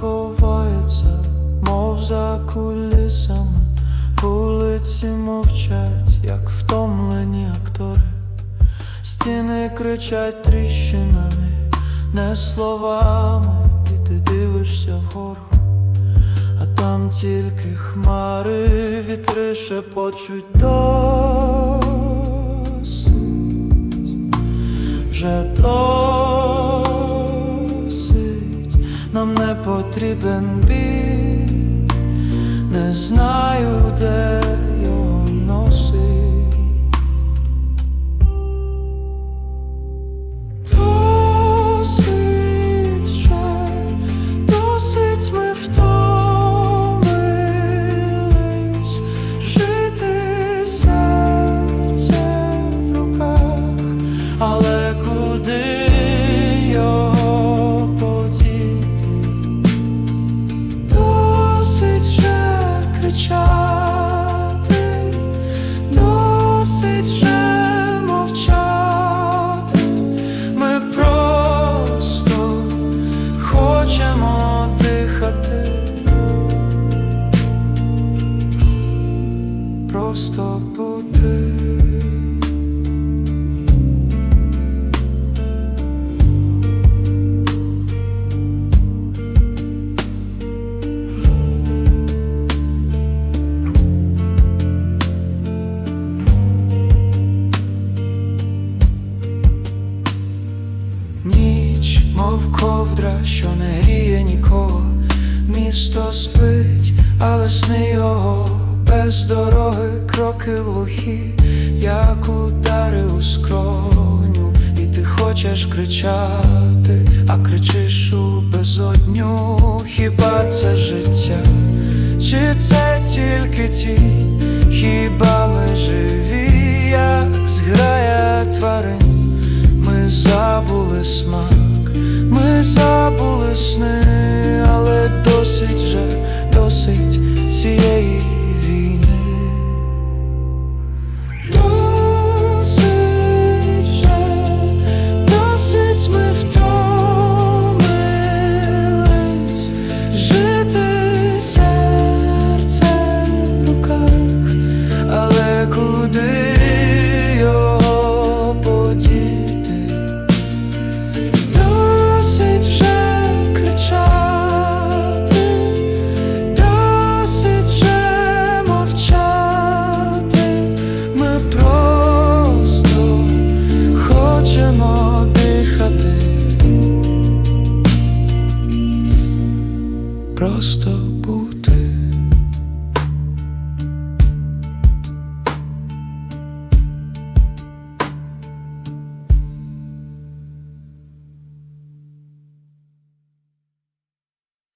ховається, мов за кулісами, вулиці мовчать, як втомлені актори, стіни кричать тріщинами, не словами, і ти дивишся вгору. А там тільки хмари, вітри шепочуть досить, вже досить, потрібен біль, не знаю, де його носить. Досить вже, досить ми втомились жити серце в руках, але не гріє нікого, місто спить, але сни його. Без дороги, кроки глухі, як удари у скроню, і ти хочеш кричати, а кричиш у безодню, хіба це життя, чи це тільки тінь, 不对。